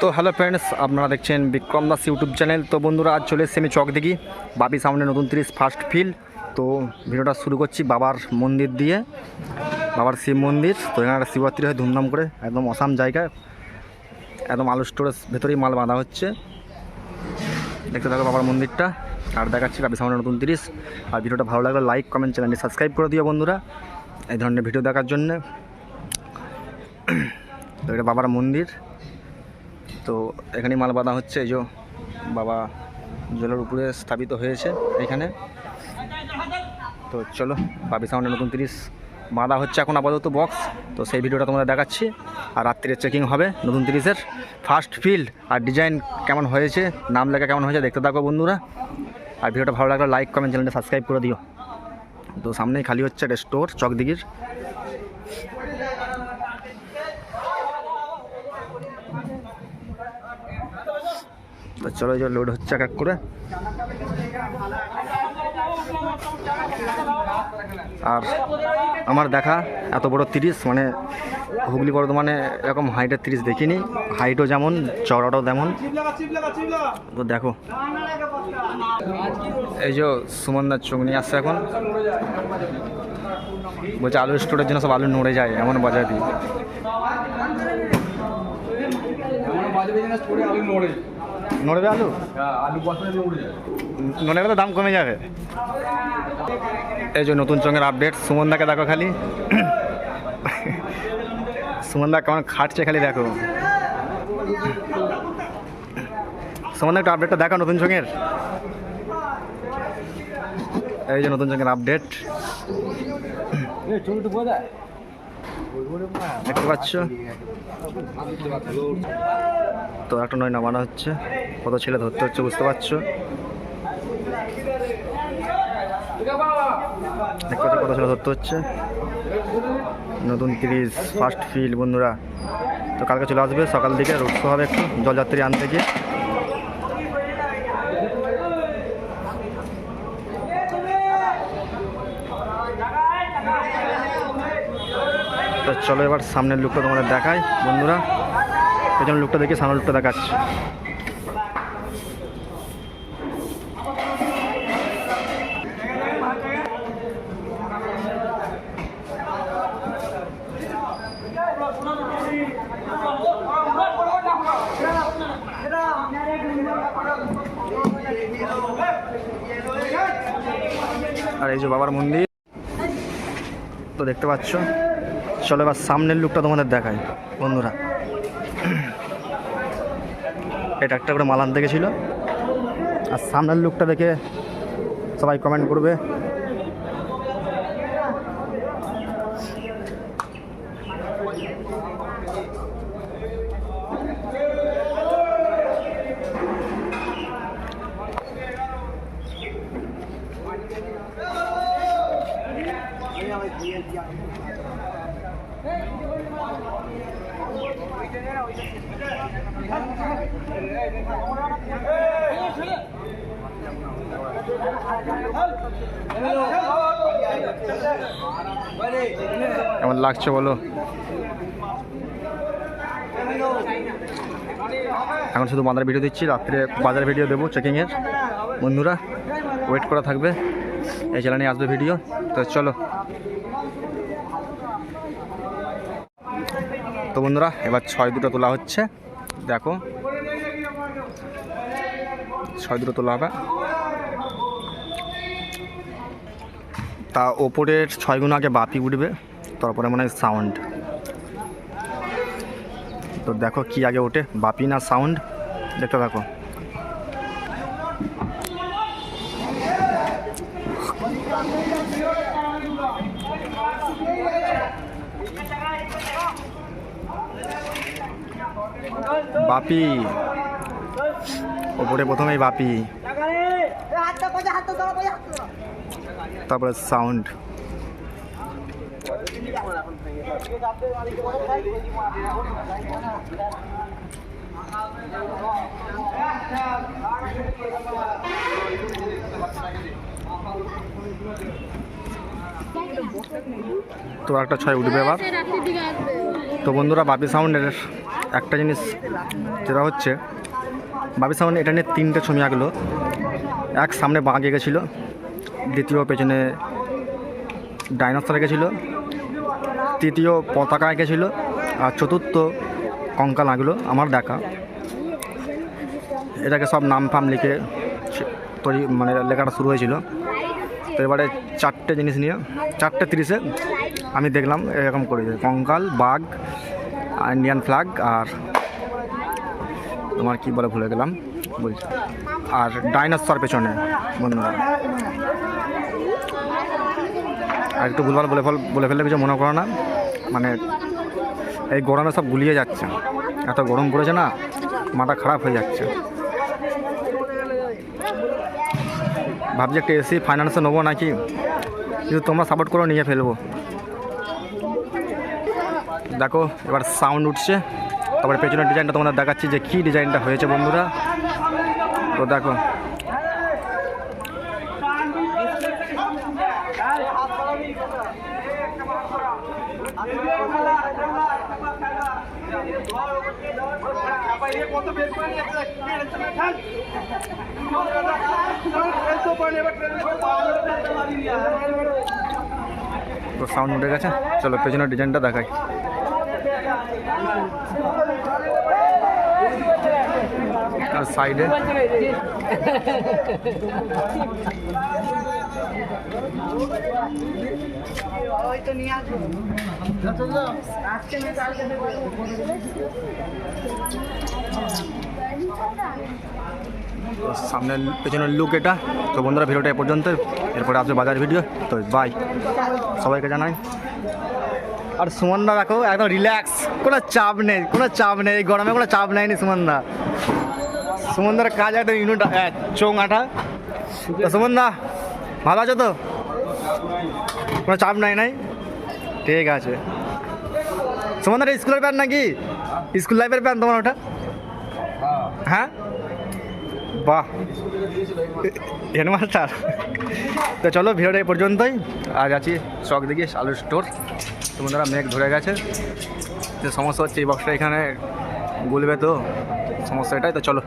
তো hello friends আপনারা দেখছেন বিক্রম দাস ইউটিউব চ্যানেল তো বন্ধুরা, আজ চলে এসেছি আমি চক দেখি বাপি সামনে নতুন তিরিশ ফার্স্ট ফিল তো ভিডিওটা শুরু করছি বাবার মন্দির দিয়ে, বাবার শিব মন্দির। তো এখানে শিবরাত্রি হয় ধুমধাম করে, একদম অসাম জায়গা একদম আলু স্টোরের ভেতরেই মাল বাঁধা হচ্ছে। দেখতে থাকো বাবার মন্দিরটা, আর দেখাচ্ছি বাপি সামনে নতুন তিরিশ। আর ভিডিওটা ভালো লাগলে লাইক কমেন্ট চ্যানেলটি সাবস্ক্রাইব করে দিও বন্ধুরা, এই ধরনের ভিডিও দেখার জন্যে। তো এটা বাবার মন্দির। তো এখানেই মাল বাঁধা হচ্ছে, এই যে বাবা জলের উপরে স্থাপিত হয়েছে এখানে। তো চলো বাবি সাউন্ডে নতুন তিরিশ বাঁধা হচ্ছে এখন আপাতত বক্স তো সেই ভিডিওটা তোমাদের দেখাচ্ছি। আর রাত্রিরে চেকিং হবে নতুন তিরিশের। ফার্স্ট ফিল্ড আর ডিজাইন কেমন হয়েছে, নাম লেখা কেমন হয়েছে দেখতে থাকো বন্ধুরা। আর ভিডিওটা ভালো লাগলে লাইক কমেন্ট চ্যানেলটা সাবস্ক্রাইব করে দিও। তো সামনেই খালি হচ্ছে একটা স্টোর চকদিঘির। তো চলো যে লোড হচ্ছে এক এক করে। আর আমার দেখা এত বড় তিরিশ মানে হুগলি বর্ধমানে এরকম হাইটের তিরিশ দেখিনি। হাইটও যেমন চড়াটাও তেমন। তো দেখো। এই যে সুমনদার চোখ নিয়ে আসছে এখন। বলছে আলু স্টোরের জন্য সব আলু নড়ে যায়, এমন বাজার দিই নড়বে আলু? নড়ে গেলে দাম কমে যাবে। এই যে নতুন চঙের আপডেট সুমনদাকে দেখো খালি। সুমনদা কেমন খাটছে খালি দেখো। সুমনদা একটা আপডেটটা দেখো নতুন চঙের। এই যে নতুন চঙের আপডেট দেখতে পাচ্ছ? তো একটা নয় নামানো হচ্ছে। কত ছেলে ধরতে হচ্ছে বুঝতে পারছ? পাচ্ছ কত ছেলে ধরতে হচ্ছে? নতুন তিরিশ ফার্স্ট ফিল বন্ধুরা। তো কালকে চলে আসবে, সকাল দিকে শো হবে একটু, জলযাত্রী আনতে গিয়ে। তো চলো এবার সামনের লুকটা তোমাদের দেখাই, বন্ধুরা। পেছনের লোকটা দেখে সামনের লোকটা দেখাচ্ছি। আর এই যে বাবার মন্দির, তো দেখতে পাচ্ছ? চলো এবার সামনের লুকটা তোমাদের দেখাই, বন্ধুরা। এটা একটা করে মাল আনতে গেছিল আর সামনের লুকটা দেখে সবাই কমেন্ট করবে। কেমন লাগছে বলো? এখন শুধু বাজার ভিডিও দিচ্ছি, রাত্রে বাজার ভিডিও দেবো চেকিংয়ের বন্ধুরা ওয়েট করা থাকবে। এই চ্যানেলে আসবে ভিডিও তো চলো। তো বন্ধুরা, এবার ছয় দুটো তোলা হচ্ছে। দেখো ছয় তোলা হবে তা ওপরের ছয় গুণ আগে বাপি উঠবে, তারপরে মনে হয় সাউন্ড তো দেখো কি আগে ওঠে, বাপি না সাউন্ড দেখতে থাকো। বাপি। ওপরে প্রথমেই বাপি। তারপরে সাউন্ড তো একটা ছয় উঠবে আসবে তো বন্ধুরা, বাপি সাউন্ডের একটা জিনিস যেটা হচ্ছে বাবির সামনে এটা নিয়ে তিনটে ছবি আঁকলো। এক সামনে বাঘ এঁকেছিল দ্বিতীয় পেছনে ডাইনোসর এঁকেছিল তৃতীয় পতাকা এঁকেছিল, আর চতুর্থ কঙ্কাল আঁকলো আমার দেখা। এটাকে সব নাম ফাম লিখে তৈরি মানে লেখাটা শুরু হয়েছিল। তো এবারে চারটে জিনিস নিয়ে, চারটে তিরিশে আমি দেখলাম এরকম করেছে কঙ্কাল, বাঘ ইন্ডিয়ান ফ্ল্যাগ, আর তোমার কি বলে ভুলে গেলাম, বলছি। আর ডাইনোসর পেছনে, বন্ধুরা। আর একটু ভুলভাল বলে ফেল বলে ফেললে কিছু মনে করো না। মানে এই গরমে সব গুলিয়ে যাচ্ছে। এত গরম পড়েছে না, মাথা খারাপ হয়ে যাচ্ছে। ভাবছি একটা এসি ফাইন্যান্সে নেব নাকি? কিন্তু তোমরা সাপোর্ট করো নিয়ে ফেলব। দেখো, এবার সাউন্ড উঠছে। তারপরে পেছনের ডিজাইনটা তোমাদের দেখাচ্ছি যে কী ডিজাইনটা হয়েছে বন্ধুরা। তো দেখো। তো সাউন্ড উঠে গেছে। চলো পেছনের ডিজাইনটা দেখাই। আর সাইডে সামনে পেছনের লুক এটা। তো বন্ধুরা, ভিডিওটা এ পর্যন্ত এরপরে আসবে বাজার ভিডিও তো বাই সবাইকে জানাই। আর সুমনদা দেখো, একদম রিল্যাক্স কোনো চাপ নেই, কোনো চাপ নেই, এই গরমে কোনো চাপ নেয়নি সুমনদা। সুমনদার কাজ একদম ইউনিট চোং আঠা সুমনদা, ভালো আছো তো? কোনো চাপ নাই নাই? ঠিক আছে। সুমনদার স্কুলের প্যান্ট নাকি? স্কুল লাইফের প্যান্ট তোমার ওটা? হ্যাঁ? বাহ। হেডমাস্টার তো চলো ভিডিওটা এই পর্যন্তই। আজ আছি শখ দিকে আলুর স্টোর। তো বন্ধুরা মেঘ ধরে গেছে। যে সমস্যা হচ্ছে এই বক্সটা এখানে গুলবে তো। সমস্যা এটাই, তো চলো।